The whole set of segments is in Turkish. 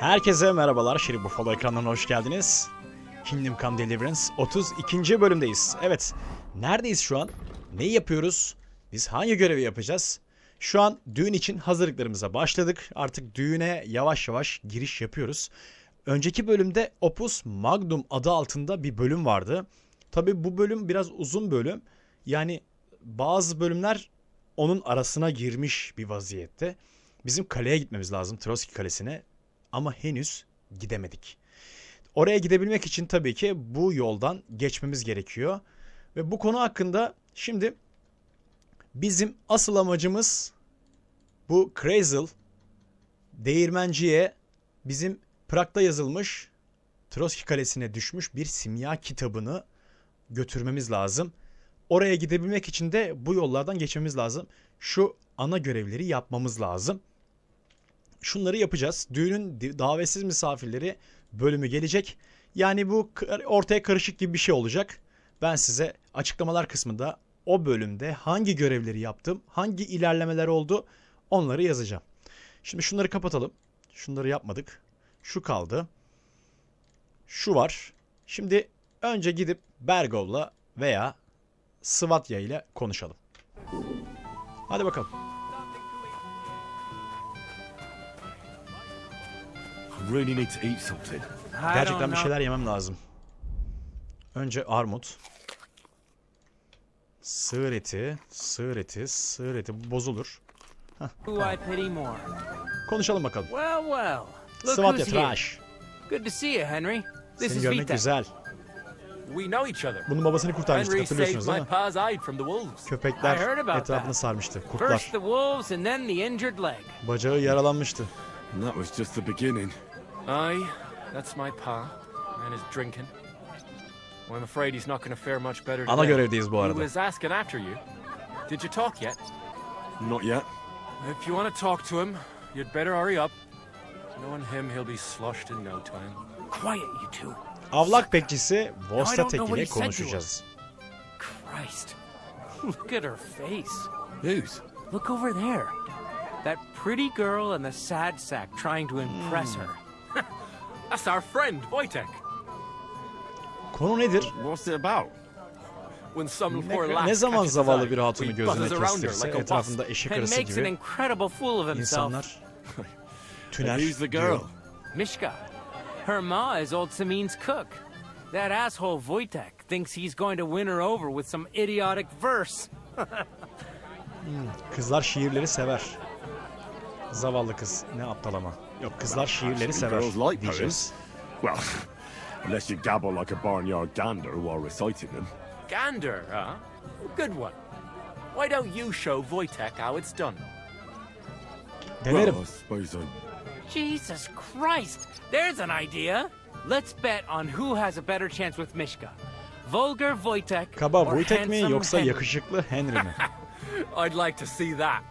Herkese merhabalar. Şerif Buffalo ekranlarına hoş geldiniz. Kingdom Come Deliverance 32. bölümdeyiz. Evet, neredeyiz şu an? Neyi yapıyoruz? Biz hangi görevi yapacağız? Şu an düğün için hazırlıklarımıza başladık. Artık düğüne yavaş yavaş giriş yapıyoruz. Önceki bölümde Opus Magnum adı altında bir bölüm vardı. Tabi bu bölüm biraz uzun bölüm. Yani bazı bölümler onun arasına girmiş bir vaziyette. Bizim kaleye gitmemiz lazım. Troski Kalesi'ne. Ama henüz gidemedik. Oraya gidebilmek için tabii ki bu yoldan geçmemiz gerekiyor. Ve bu konu hakkında şimdi bizim asıl amacımız bu Crazel değirmenciye bizim Prag'da yazılmış Troski Kalesi'ne düşmüş bir simya kitabını götürmemiz lazım. Oraya gidebilmek için de bu yollardan geçmemiz lazım. Şu ana görevleri yapmamız lazım. Şunları yapacağız. Düğünün davetsiz misafirleri bölümü gelecek. Yani bu ortaya karışık gibi bir şey olacak. Ben size açıklamalar kısmında o bölümde hangi görevleri yaptım, hangi ilerlemeler oldu onları yazacağım. Şimdi şunları kapatalım. Şunları yapmadık. Şu kaldı. Şu var. Şimdi önce gidip Bergov'la veya Svatya ile konuşalım. Hadi bakalım. Really need to eat something. Gerçekten bir şeyler yemem lazım. Önce armut. Sığır eti, sığır eti, sığır eti bozulur. Who I pity more. Konuşalım bakalım. Well, well. Here. tıraş. Good to see you, Henry. This Seni is görmek Vita. güzel. We know each other. Bunun babasını kurtarmıştık Henry saved hatırlıyorsunuz değil my mi? pa's hide from the wolves. Köpekler I heard about etrafını that. sarmıştı. First Kurtlar. the wolves and then the injured leg. Bacağı yaralanmıştı. And that was just the beginning. Aye, that's my pa. And his drinking. Well, I'm afraid he's not going to fare much better Ana today. görevdeyiz bu He arada. was asking after you. Did you talk yet? Not yet. If you want to talk to him, you'd better hurry up. Knowing him, he'll be sloshed in no time. Quiet, you two. Avlak bekçisi I don't Vostatek ile he said to konuşacağız. Christ. Look at her face. Whose? Look over there. That pretty girl and the sad sack trying to impress her. That's our friend, Wojtek. Konu nedir? What's it about? When some Ne, poor lass ne zaman zavallı bir hatunu gözüne kestirse like a wasp. etrafında eşek And arısı makes an gibi incredible fool of himself. insanlar tüner Who's the girl? diyor. Mishka. Her ma is old Samin's cook. That asshole Wojtek thinks he's going to win her over with some idiotic verse. Kızlar şiirleri sever. Zavallı kız. Ne aptal ama. Yok kızlar şiirleri Actually, sever girls like diyeceğiz. Well, unless you gabble like a barnyard gander while reciting them. Gander, huh? Good one. Why don't you show Wojtek how it's done? Denerim. Well, I suppose I'm... Jesus Christ! There's an idea. Let's bet on who has a better chance with Mishka. Vulgar Wojtek Kaba or Wojtek mi handsome yoksa Henry. yakışıklı Henry mi? I'd like to see that.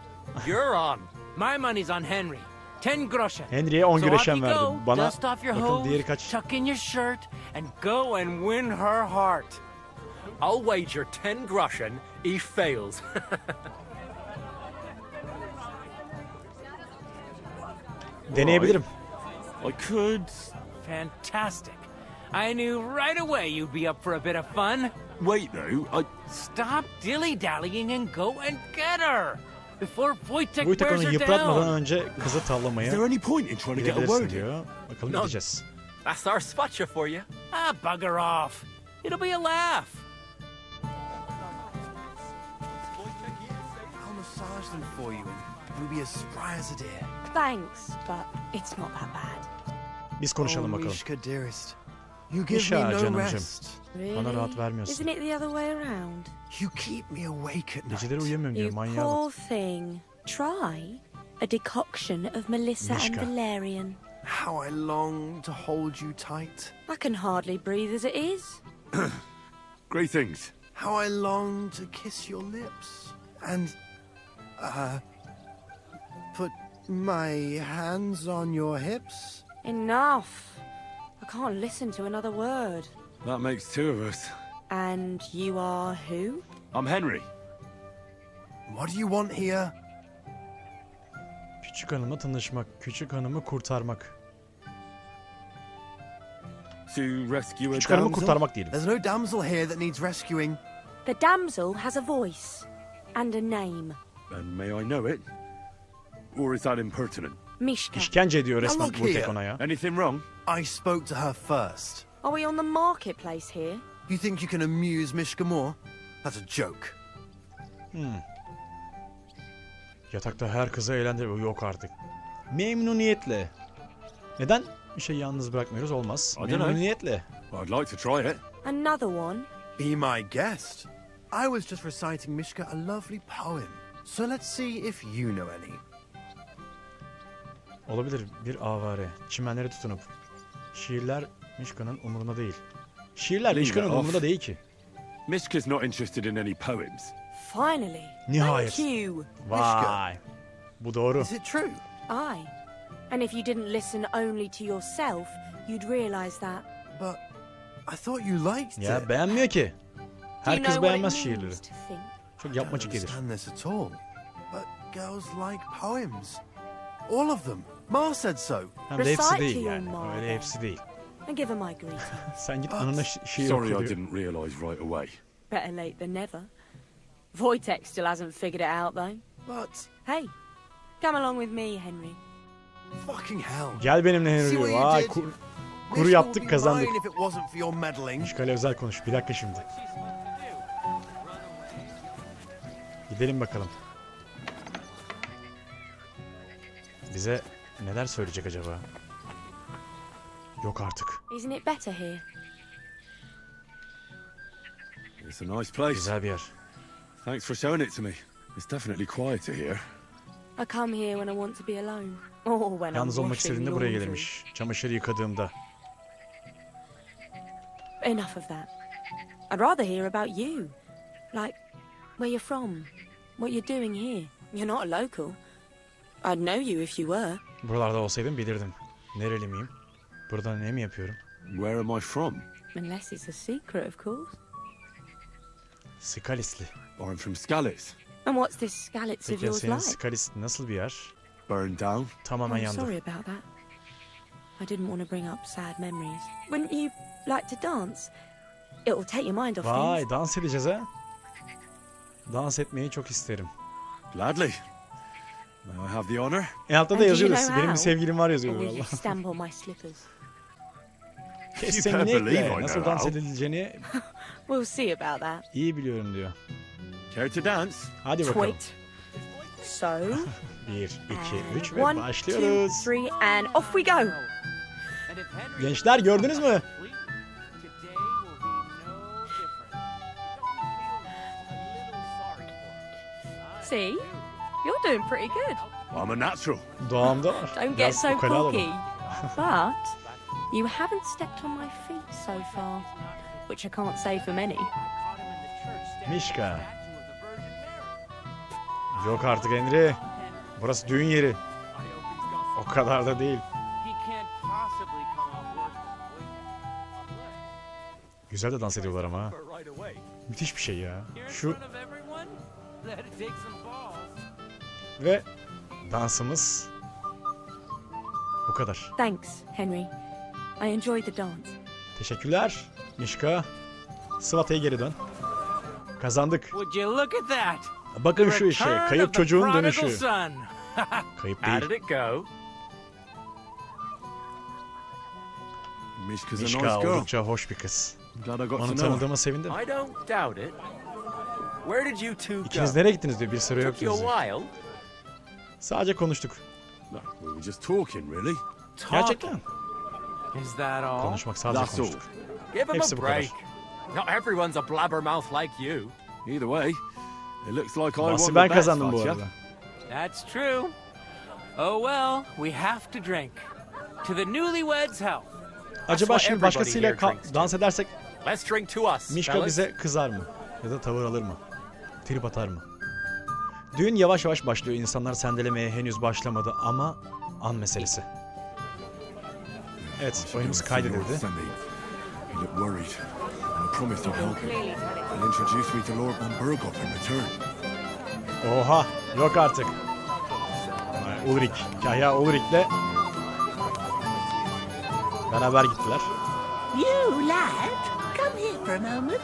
You're on. My money's on Henry. Ten groschen. Henry'e 10 so off güreşen verdim. Bana dust off your bakın diğeri hose, kaç? tuck in your shirt, and go and win her heart. I'll wager 10 groschen he fails. Deneyebilirim. I could... Fantastic. I knew right away you'd be up for a bit of fun. Wait, though. I... Stop dilly-dallying and go and get her Wojtek, onu yıpratmadan down. önce kızı Is tavlamaya there any point in trying to get a gidebilirsin diyor. Bakalım No. gideceğiz. That's our spotcha for you. Ah, bugger off. It'll be a laugh. I'll massage them for you and you'll be as spry as a deer. Thanks, but it's not that bad. Biz konuşalım oh, bakalım. Mishka, dearest. You give Misha, me no canımcım. rest. Really? Bana rahat vermiyorsun. Isn't it the other way around? You keep me awake at night. Geceleri uyuyamıyorum diyor You manyağı. poor thing. Try a decoction of Melissa Mishka. and Valerian. How I long to hold you tight. I can hardly breathe as it is. Great things. How I long to kiss your lips. And, uh, put my hands on your hips. Enough. I can't listen to another word. That makes two of us. And you are who? I'm Henry. What do you want here? Küçük hanımla tanışmak, küçük hanımı kurtarmak. To rescue a Küçük hanımı damsel? kurtarmak diyelim. There's no damsel here that needs rescuing. The damsel has a voice and a name. And may I know it? Or is that impertinent? Mishka. İşkence ediyor resmen look here. ona ya. Anything wrong? I spoke to her first. Are we on the marketplace here? You think you can amuse Mishka more? That's a joke. Yatakta her kızı eğlendir. Yok artık. Memnuniyetle. Neden bir şey yalnız bırakmıyoruz? Olmaz. I don't know. Memnuniyetle. I'd like to try it. Another one? Be my guest. I was just reciting Mishka a lovely poem. So let's see if you know any. Olabilir bir avare. Çimenleri tutunup. Şiirler Mişka'nın umurunda değil. Şiirler Mişka'nın off. umurunda değil ki. Mishka's not interested in any poems. Finally. Nihayet. Thank you. Vay. Bu doğru. Is it true? Aye. And if you didn't listen only to yourself, you'd realise that. But I thought you liked Ya it. beğenmiyor ki. Do you Her know kız what beğenmez şiirleri. means to think? Çok I don't yapmacık gelir. understand this at all. But girls like poems. All of them. Ma said so. Hem de hepsi değil yani. Öyle hepsi değil. And give her my greeting. Sen git anana şi- şiir Sorry I oku diyor. didn't realise right away. Better late than never. Wojtek still hasn't figured it out, though. But Hey, come along with me, Henry. fucking hell. Gel benimle See Henry. what you Vay did? kur- kuru yaptık be kazandık. mine if it wasn't for your meddling. Mişka'yla özel konuş. Bir dakika şimdi. Gidelim bakalım. Bize neler söyleyecek acaba? Yok artık. Isn't it better here? It's a nice place. Güzel bir yer. Thanks for showing it to me. It's definitely quieter here. I come here when I want to be alone. Or when Yalnız I'm olmak washing istediğinde buraya laundry. gelirmiş. Çamaşır yıkadığımda. Enough of that. I'd rather hear about you. Like, where you're from. What you're doing here. You're not a local. I'd know you if you were. Buralarda olsaydım bilirdim. Nereli miyim? Burada ne mi yapıyorum? Where am I from? Unless it's a secret, of course. Skalisli. I'm from Skalitz. And what's this Skalitz of Peki yours senin like? Skalis nasıl bir yer? Burned down. Tamamen I'm yandı. sorry about that. I didn't want to bring up sad memories. Wouldn't you like to dance? It'll take your mind off Vay things. dans edeceğiz ha. Dans etmeyi çok isterim. Gladly. May I have the honour? E altta And da you know Benim bir how? sevgilim var Or yazıyor will you valla. stamp on my slippers? Kes You seni better believe I know Nasıl dans how. edileceğini We'll see about that. iyi biliyorum diyor. Care to dance? Hadi bakalım. Twit. So, Bir, iki, and üç ve one, two, başlıyoruz. three, and off we go. And Gençler gördünüz mü? See, doing pretty good. I'm a natural. Doğamda var. Don't get Biraz so ukala cocky. But you haven't stepped on my feet so far, which I can't say for many. Mişka. Yok artık Henry. Burası düğün yeri. O kadar da değil. Güzel de dans ediyorlar ama ha. Müthiş bir şey ya. Şu ve dansımız bu kadar. Thanks, Henry. I enjoyed the dance. Teşekkürler Mişka. Svata'ya geri dön. Kazandık. Would you look at that? Bakın şu işe. Kayıp çocuğun dönüşü. Kayıp How değil. did it go? Mişka oldukça hoş bir kız. Onu tanıdığıma sevindim. I don't doubt it. Where did you two İkiniz go? nereye gittiniz diyor. Bir sıra yok diyor. Sadece konuştuk. No, we were just talking, really. Gerçekten. Is that all? Konuşmak sadece That's all. konuştuk. Give him Hepsi a bu kadar. break. Not everyone's a blabbermouth like you. Either way, it looks like I won ben kazandım bu arada. That's true. Oh well, we have to drink. To the newlyweds' health. Acaba şimdi başkasıyla dans edersek Let's drink to us, Mişka bize kızar mı? Ya da tavır alır mı? Trip atar mı? Düğün yavaş yavaş başlıyor. İnsanlar sendelemeye henüz başlamadı ama an meselesi. Evet, oyunumuz kaydedildi. Oha, yok artık. Ulrik, Kahya Ulrik'le beraber gittiler. You, lad, come here for a moment.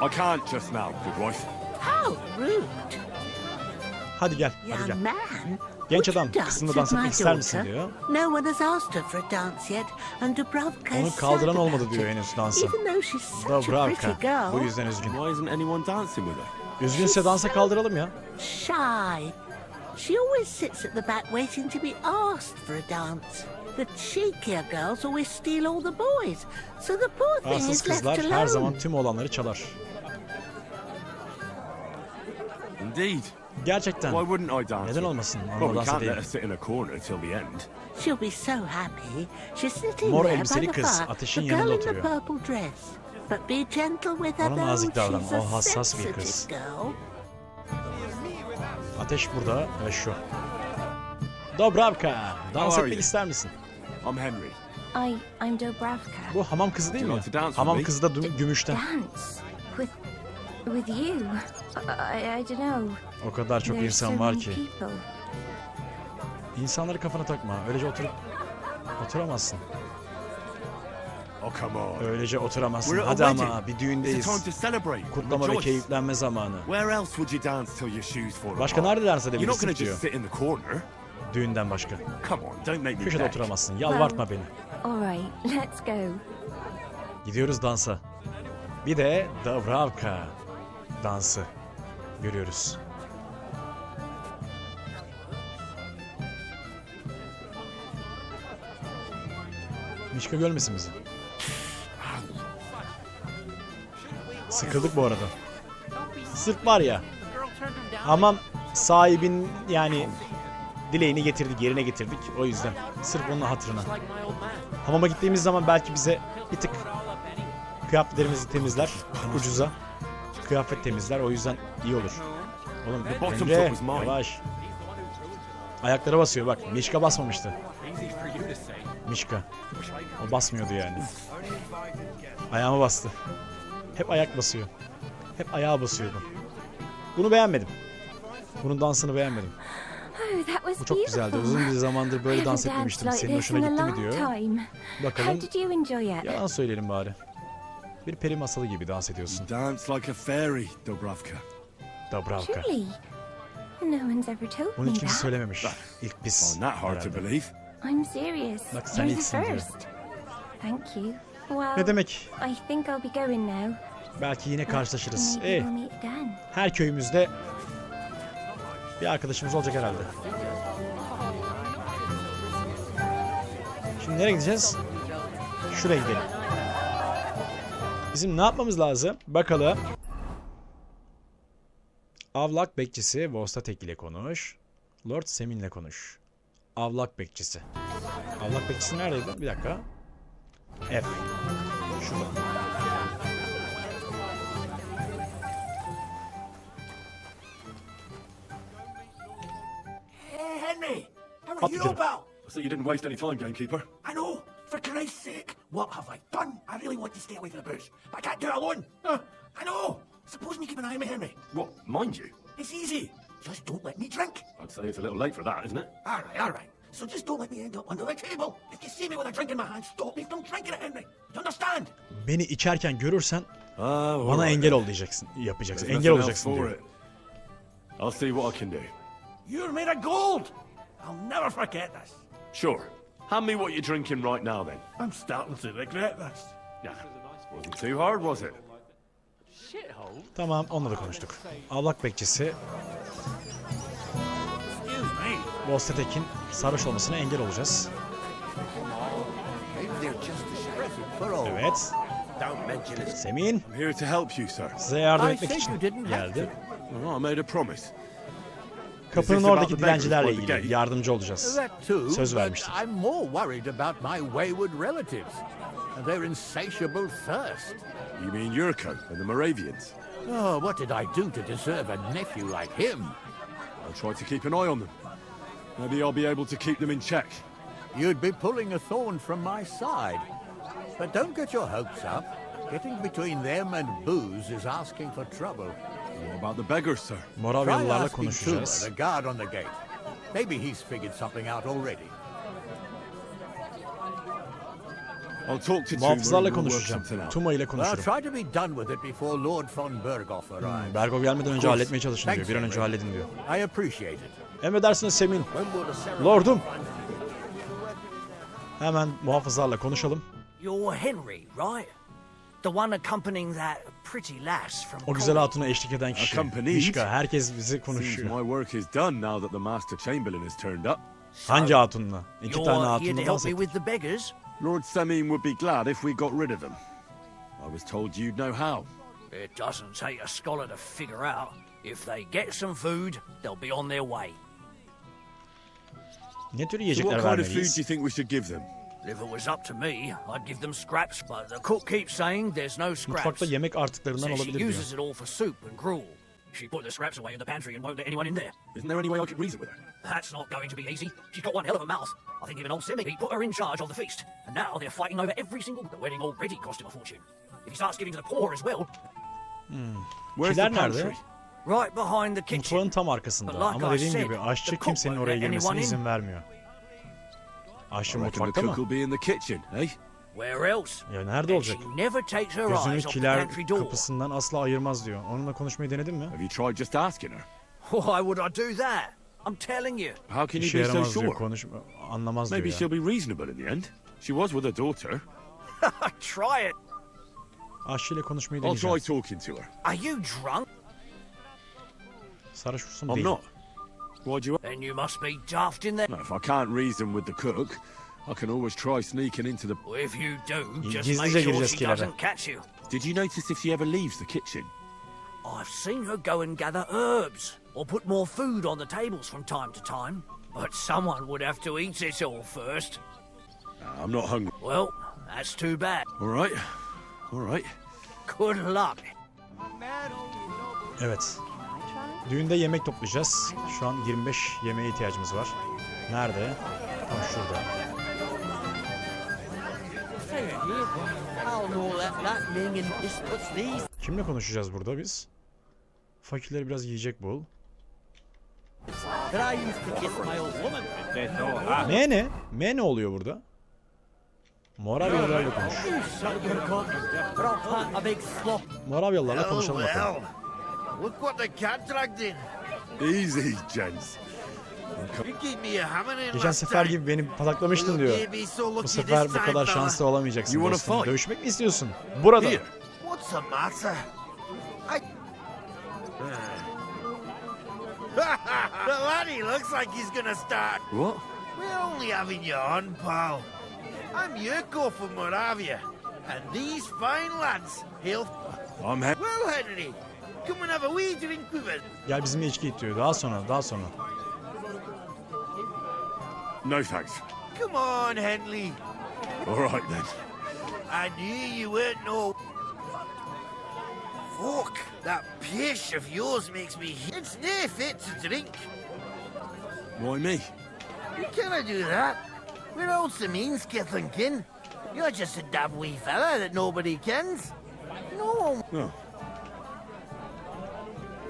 I can't just now, good wife. How rude. Hadi gel, hadi gel. Young man, Genç adam, with dans etmek ister misin diyor. No one has asked her for a dance yet, and Dubravka Onu kaldıran olmadı diyor henüz dansa. Even though she's such a pretty Dobravka. girl. Bu yüzden üzgün. Why isn't anyone dancing with her? Üzgünse dansa kaldıralım ya. Shy. She always sits at the back waiting to be asked for a dance. The cheekier girls always steal all the boys, so the poor thing is left kızlar alone. her zaman tüm olanları çalar. Indeed. Gerçekten. Why wouldn't I dance? Neden olmasın? Well, we dans can't let her sit in a corner till the end. She'll be so happy. She's sitting Mor there elbiseli by the kız, fire, ateşin the yanında girl in the oturuyor. purple dress. But be gentle with her Ona though. nazik davran, She's o a hassas bir sensitive kız. girl. Ateş burada ve şu. Dobravka. Dans How are etmek you? ister misin? I'm Henry. I I'm Dobravka. Bu hamam kızı değil Do you mi? like to dance with Hamam me? kızı da dü- gümüşten. Dance with with you. I, I, don't know. O kadar çok There's so insan var many ki. people. İnsanları kafana takma. Öylece oturup oturamazsın. Oh, come on. Öylece oturamazsın. We're at a Hadi wedding. ama bir It's a düğündeyiz. time to celebrate. and Kutlama ve rejoice. keyiflenme zamanı. Where else would you dance till your shoes fall apart? Başka nerede dans You're not edebilirsin going ki to just diyor. sit in the corner. Düğünden başka. Come on, don't make me Köşede beg. oturamazsın. Yalvartma beni. All right, let's go. Gidiyoruz dansa. Bir de Dobravka dansı görüyoruz. Mişka görmesin bizi. Sıkıldık bu arada. Sırf var ya. Hamam sahibin yani dileğini getirdik, yerine getirdik. O yüzden. Sırf onun hatırına. Hamama gittiğimiz zaman belki bize bir tık kıyafetlerimizi temizler. Ucuza. Kıyafet temizler. O yüzden iyi olur. Oğlum Emre, yavaş. Ayaklara basıyor bak. Mişka basmamıştı. Mişka. O basmıyordu yani. Ayağıma bastı. Hep ayak basıyor. Hep ayağa basıyordu. Bunu beğenmedim. Bunun dansını beğenmedim. Bu çok güzeldi. Uzun bir zamandır böyle dans etmemiştim. Senin hoşuna gitti mi diyor. Bakalım. Yalan söyleyelim bari. Bir peri masalı gibi dans ediyorsun. Dance like a fairy, Dobravka. Dobravka. Truly. No one's ever told Bunu me hiç kimse that. söylememiş. İlk biz. Find that hard to herhalde. believe. I'm serious. Bak sen You're the ilksin diyor. first. Thank you. Well, Ne demek? I think I'll be going now. Belki yine karşılaşırız. Maybe Eh, we'll meet again. her köyümüzde bir arkadaşımız olacak herhalde. Şimdi nereye gideceğiz? Şuraya gidelim. Bizim ne yapmamız lazım? Bakalım. Avlak bekçisi Vostatek ile konuş. Lord Semin'le konuş. Avlak bekçisi. Avlak bekçisi neredeydi? Bir dakika. F. Şurada. Hey, Henry! How are you, pal? So you didn't waste any time, gamekeeper. I know! For Christ's sake! What have I done? I really want to stay away from the booze, but I can't do it alone! Huh, I know! Suppose you keep an eye on me, Henry. What, mind you? It's easy. Just don't let me drink. I'd say it's a little late for that, isn't it? Alright, alright. So just don't let me end up under the table. If you see me with a drink in my hand, stop me from drinking it, Henry. You understand? Beni içerken görürsen Ah, bana engel ol diyeceksin. Yapacaksın. There's Engel olacaksın else diyor. it. I'll see what I can do. You're made of gold! I'll never forget this. Sure. Hand me what you're drinking right now, then. I'm starting to regret this. Yeah. Wasn't too hard, was it? Tamam onunla da konuştuk. Avlak bekçisi Excuse me. Vostatek'in sarhoş olmasına engel olacağız. Evet. Semin I'm here to help you, sir. size yardım etmek için geldi. I made a promise. Kapının oradaki about dilencilerle ilgili yardımcı olacağız. Söz but vermiştik. I'm more worried about my wayward relatives and their insatiable thirst. You mean Yurko and the Moravians? Oh, what did I do to deserve a nephew like him? I'll try to keep an eye on them. Maybe I'll be able to keep them in check. You'd be pulling a thorn from my side. But don't get your hopes up. Getting between them and booze is asking for trouble. About the beggars, sir? Try Moravyalılarla konuşacağız. the guard on the gate. Maybe he's figured something out already. I'll talk to Muhafızlarla konuşacağım. Tuma ile Well, konuşurum. try to be done with it before Lord von Berghoff arrives. Hmm, Bergo gelmeden önce halletmeye çalışın diyor. Bir an önce halledin diyor. I appreciate it. Emredersiniz Semin. When will the ceremony Lordum. Hemen muhafızlarla konuşalım. You're Henry, right? The one accompanying that pretty lass from O güzel hatuna eşlik eden kişi. Accompanied? Mişka. Herkes bizi Seems konuşuyor. my work is done now that the Master Chamberlain has turned up. Hangi hatunla? İki tane You're here hatunla to help dans me ettik. with the beggars? Lord Semin would be glad if we got rid of them. I was told you'd know how. It doesn't take a scholar to figure out. If they get some food, they'll be on their way. Ne tür So yiyecekler what kind of food do vermeliyiz? you think we should give them? If it was up to me, I'd give them scraps, but the cook keeps saying there's no scraps. Mutfakta yemek artıklarından Says she olabilir diyor. uses it all for soup and gruel. She put the scraps away in the pantry and won't let anyone in there. Isn't there any way I could reason with her? That's not going to be easy. She's got one hell of a mouth. I think even old Simi put her in charge of the feast. And now they're fighting over every single... The wedding already cost him a fortune. If he starts giving to the poor as well, hmm. Where's Kiler the nerede? pantry? right behind the kitchen. Mutfağın tam arkasında. But like Ama I dediğim said, gibi aşçı the cook kimsenin won't oraya let girmesine anyone in. izin vermiyor. Aşçı the mutfakta mı? eh? Where else? Ya nerede olacak? she never takes her Gözünü eyes off the kiler kapısından asla ayırmaz diyor. Onunla konuşmayı denedin mi? Have you tried just asking her? Why would I do that? I'm telling you. How can you be so yaramaz diyor. sure? Konuşma, anlamaz Maybe diyor she'll be reasonable in the end. She was with her daughter. Try it. Aşçıyla konuşmayı I'll try deneyeceğim. talking to her. Are you drunk? Sarhoş musun I'm değil. not. Why'd you... Then you must be daft in there. No, if I can't reason with the cook, I can always try sneaking into the... Well, If you do, mm. just make sure she doesn't catch you. Did you notice if she ever leaves the kitchen? I've seen her go and gather herbs or put more food on the tables from time to time. But someone would have to eat it all first. Nah, I'm not hungry. Well, that's too bad. All right. All right. Good luck. Evet. Düğünde yemek toplayacağız. Şu an 25 yemeğe ihtiyacımız var. Nerede? Tam şurada. Kimle konuşacağız burada biz? Fakirleri biraz yiyecek bul. Ne ne? Me ne oluyor burada? Moravyalılarla konuş. Moravyalılarla konuşalım bakalım. Look what the cat dragged in. Easy, gents. Geçen sefer gibi beni pataklamıştın diyor. Bu sefer bu kadar şanslı olamayacaksın dostum. fight? Dövüşmek mi istiyorsun? Burada. What's the matter? I. the laddie looks like he's gonna start. What? We're only having you on, pal. I'm Yurko from Moravia, and these fine lads hail. I'm he- Well, Henry, come and have a wee drink with us. Gel bizimle içki iç diyor. Daha sonra, daha sonra. No thanks. Come on, Henley. All right then. I knew you weren't no. Fuck, that pish of yours makes me. It's nae fit to drink. Why me? You cannot do that. We're old Saminsky thinking. You're just a dab wee fella that nobody kens. No. Oh.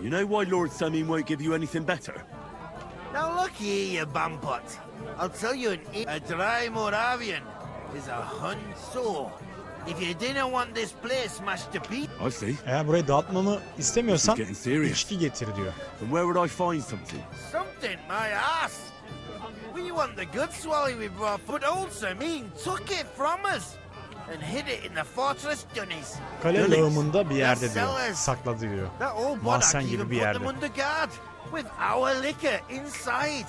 You know why Lord Samin won't give you anything better? Now look here, you bumpot. I'll tell you an a, a dry Moravian is a hun so. If you didn't want this place smashed to pieces, I see. Eğer burayı dağıtmamı istemiyorsan This is getting serious. içki getir diyor. And where would I find something? something my ass. We want the good swally we brought, but also mean took it from us and hid it in the fortress dunnies. Kale lağımında bir yerde diyor. Sakladı diyor. That old Mahzen gibi bir yerde. them under guard with our liquor inside.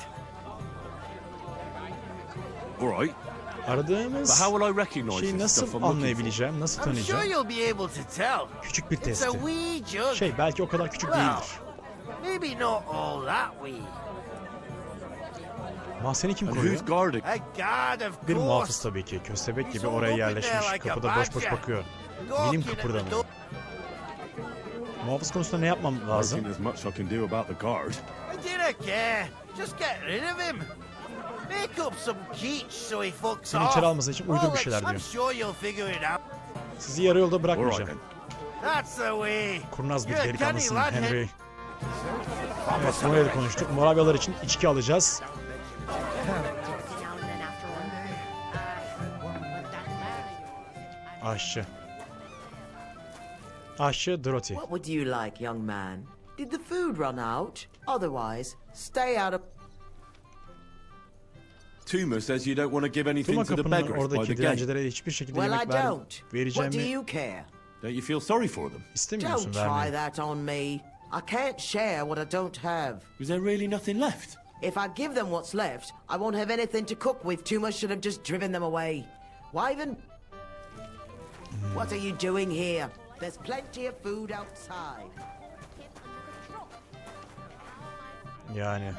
All right. Aradığımız how will I recognise şeyi this stuff nasıl anlayabileceğim, nasıl tanıyacağım? you'll be able to tell. Küçük bir It's testi. a wee jug. Şey belki o kadar küçük değildir. maybe not all that wee. Mahzeni kim And koruyor? Bir muhafız tabii ki. Köstebek gibi oraya yerleşmiş. Kapıda boş boş bakıyor. The kıpırdamıyor. Muhafız konusunda ne yapmam lazım? Seni içeri alması için uydur bir şeyler diyor. Sizi yarı yolda bırakmayacağım. Kurnaz bir delikanlısın Henry. Evet, Morel'i konuştuk. Moravyalar için içki alacağız. Aşçı. Aşçı Dorothy. What would you like, young man? Did the food run out? Otherwise, stay out of. Tuma says you don't want to give anything Tuma to the beggars by the gate. hiçbir şekilde Well, I yemek ver, don't. What do vereceğimi you care? Don't you feel sorry for them? istemiyor Don't musun try vermeyi? that on me. I can't share what I don't have. Is there really nothing left? If I give them what's left, I won't have anything to cook with. Tuma should have just driven them away. Wyvern? What are you doing here? There's plenty of food outside. Yani.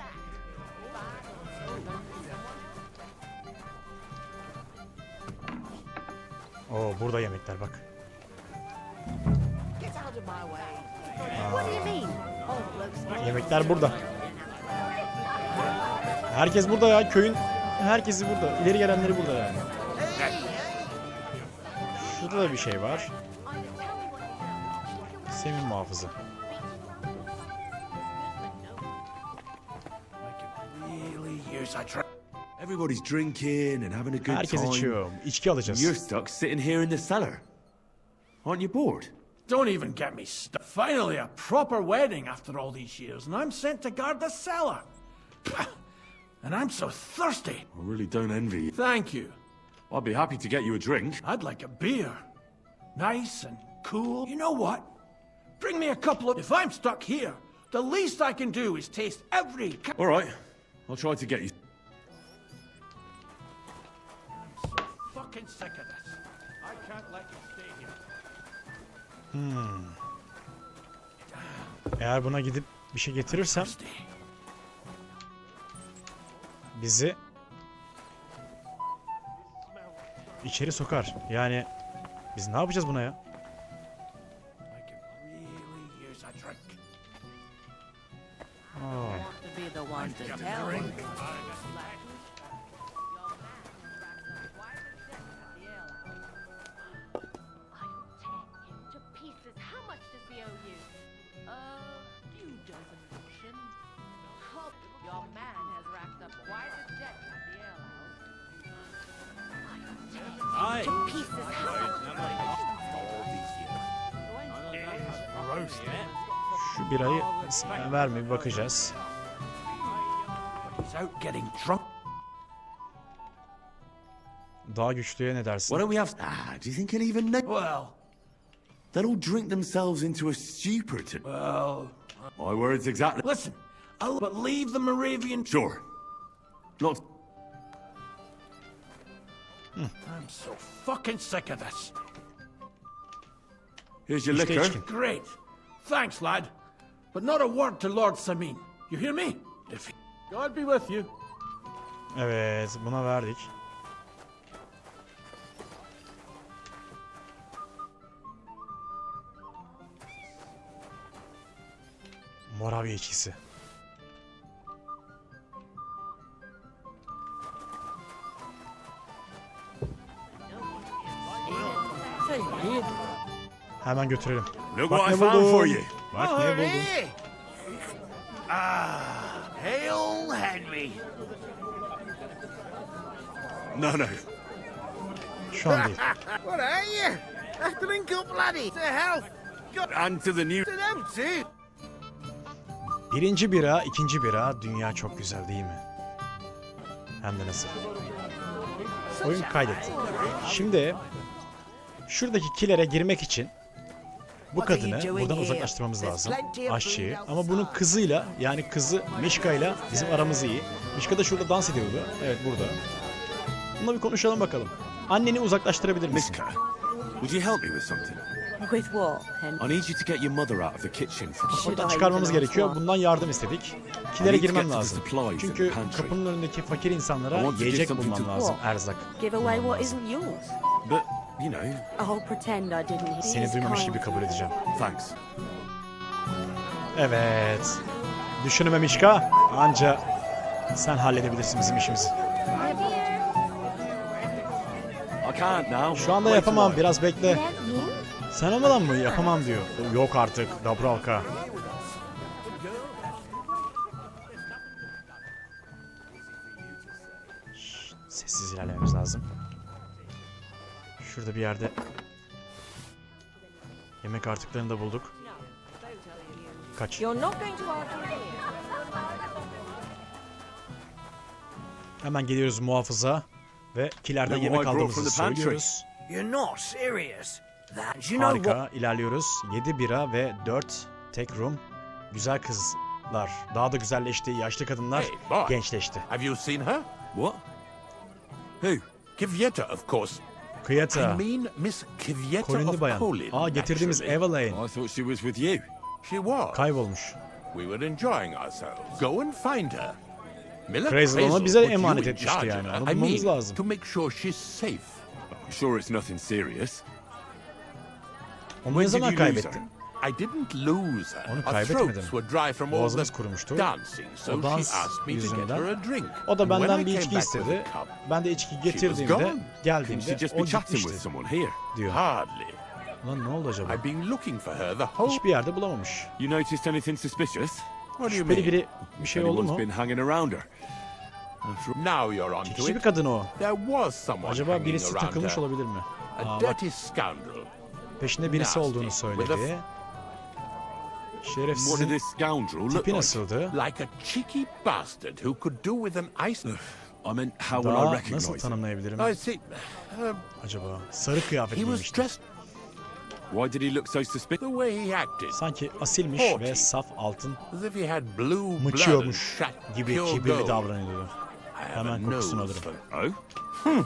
Oo burada yemekler bak. Get out Herkes burada ya köyün herkesi burada. İleri gelenleri burada yani. Şurada da bir şey var. Semin muhafızı. Everybody's drinking and having a good Herkes time. içiyor. İçki alacağız. You're stuck sitting here in the cellar. Aren't you bored? Don't even get me started. Finally, a proper wedding after all these years, and I'm sent to guard the cellar. And I'm so thirsty. I really don't envy you. Thank you. I'd be happy to get you a drink. I'd like a beer. Nice and cool. You know what? Bring me a couple of. If I'm stuck here, the least I can do is taste every. ca- All right, I'll try to get you. I'm so Fucking sick of this. I can't let you stay here. Hmm. Eğer buna gidip bir şey getirirsem Thirsty. Bizi içeri sokar. Yani biz ne yapacağız buna ya? I şu birayı ver mi bir bakacağız. Daha güçlüye ne dersin? Why don't we have? Ah, do you think he'll even know? Well, They'll all drink themselves into a stupor. To... well. My words exactly. Listen, I'll but leave the Moravian. Sure. Not. I'm so fucking sick of this. Here's your liquor. Great. Thanks, lad. But not a word to Lord Samin. You hear me? If God be with you. Evet buna verdik. Moravya içkisi. Hemen götürelim. Look Bak what I ne found buldum. for you. Bak ne buldum. Ah, hail Henry. No, no. Şu an değil. What are you? A drink up, laddie. To health. Good And to the new. to them too. Birinci bira, ikinci bira. Dünya çok güzel değil mi? Hem de nasıl? Oyun kaydet. Şimdi şuradaki kilere girmek için bu kadını buradan uzaklaştırmamız lazım. Aşçıyı. Ama bunun kızıyla yani kızı Mişka'yla bizim aramız iyi. Mişka da şurada dans ediyordu. Evet burada. Bununla bir konuşalım bakalım. Anneni uzaklaştırabilir misin? Miska, would you help me with something? With what, Henry? I need you to get your mother out of the kitchen Oradan çıkarmamız gerekiyor. Bundan yardım istedik. Kilere girmem lazım. Çünkü kapının önündeki fakir insanlara yiyecek bulmam lazım. Erzak. Give away what isn't yours. But, you know, I'll pretend I didn't hear. Seni duymamış gibi kabul edeceğim. thanks. Evet. Düşünme Mişka. Anca sen halledebilirsin bizim işimizi. I can't now. Şu anda yapamam. Biraz bekle. Sen olmadan mı? Yapamam diyor. Yok artık. Dabralka. Şurada bir yerde Yemek artıklarını da bulduk. Kaç. Hemen geliyoruz muhafıza ve kilerden yemek aldığımızı söylüyoruz. Harika ilerliyoruz. 7 bira ve 4 tek room. Güzel kızlar. Daha da güzelleşti. Yaşlı kadınlar Hey, boy. gençleşti. Have you seen her? What? Who? Kivyeta, of course. I Kıyata. mean Miss Kivyeta Kolinli of bayan. Kolin. Aa getirdiğimiz. Evelyn. I thought she was with you. She was. Kaybolmuş. We were enjoying ourselves. Go and find her. Miller Crazy ona Crazel bize put you emanet in etmişti charge yani. of her. Onu I bulmamız mean, lazım. To make sure she's safe. I'm sure it's nothing serious. Onu When ne did zaman you lose her? kaybettin? I didn't lose her. Onu kaybetmedim. throats were dry from all Boğazımız kurumuştu. dancing, so O dans asked me to get yüzünden. her a drink. O da benden bir içki istedi. Ben de içki getirdiğimde, geldiğimde just o gitmişti someone here? diyor. Hardly. Lan ne oldu acaba? I've been looking for her the whole... Hiçbir yerde bulamamış. You noticed anything suspicious? What do you mean? biri bir şey oldu mu? been hanging around her. Now you're onto Çekici bir kadın o. There was someone Acaba birisi takılmış olabilir mi? A Aa, bak dirty scoundrel. peşinde birisi olduğunu söyledi. What did Şerefsizin this scoundrel look tipi nasıldı? Like a cheeky bastard who could do with an ice... I meant how will I Daha recognize nasıl him? tanımlayabilirim I see. Um, acaba? Sarı he was kıyafetliymiş. dressed Why did he look so suspicious? the way he acted. Sanki asilmiş ve saf altın As if he had blue blood and mıçıyormuş gibi pure kibirli gold. davranıyordu. I have Hemen kokusunu nose alırım. for- Oh?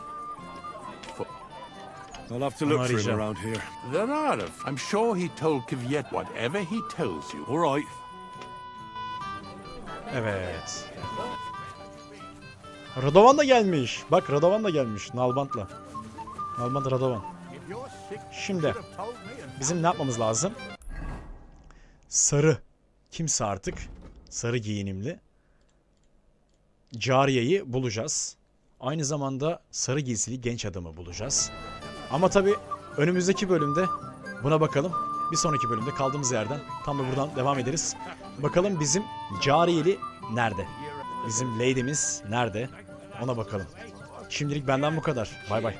I'll have to look for him around here. There are. of- I'm sure he told Kvyet whatever he tells you. All right. Evet. Radovan da gelmiş. Bak Radovan da gelmiş. Nalbant'la. Nalbant Radovan. Şimdi bizim ne yapmamız lazım? Sarı. Kimse artık sarı giyinimli. Cariye'yi bulacağız. Aynı zamanda sarı giysili genç adamı bulacağız. Ama tabi önümüzdeki bölümde buna bakalım. Bir sonraki bölümde kaldığımız yerden tam da buradan devam ederiz. Bakalım bizim Cariyeli nerede? Bizim Lady'miz nerede? Ona bakalım. Şimdilik benden bu kadar. Bay bay.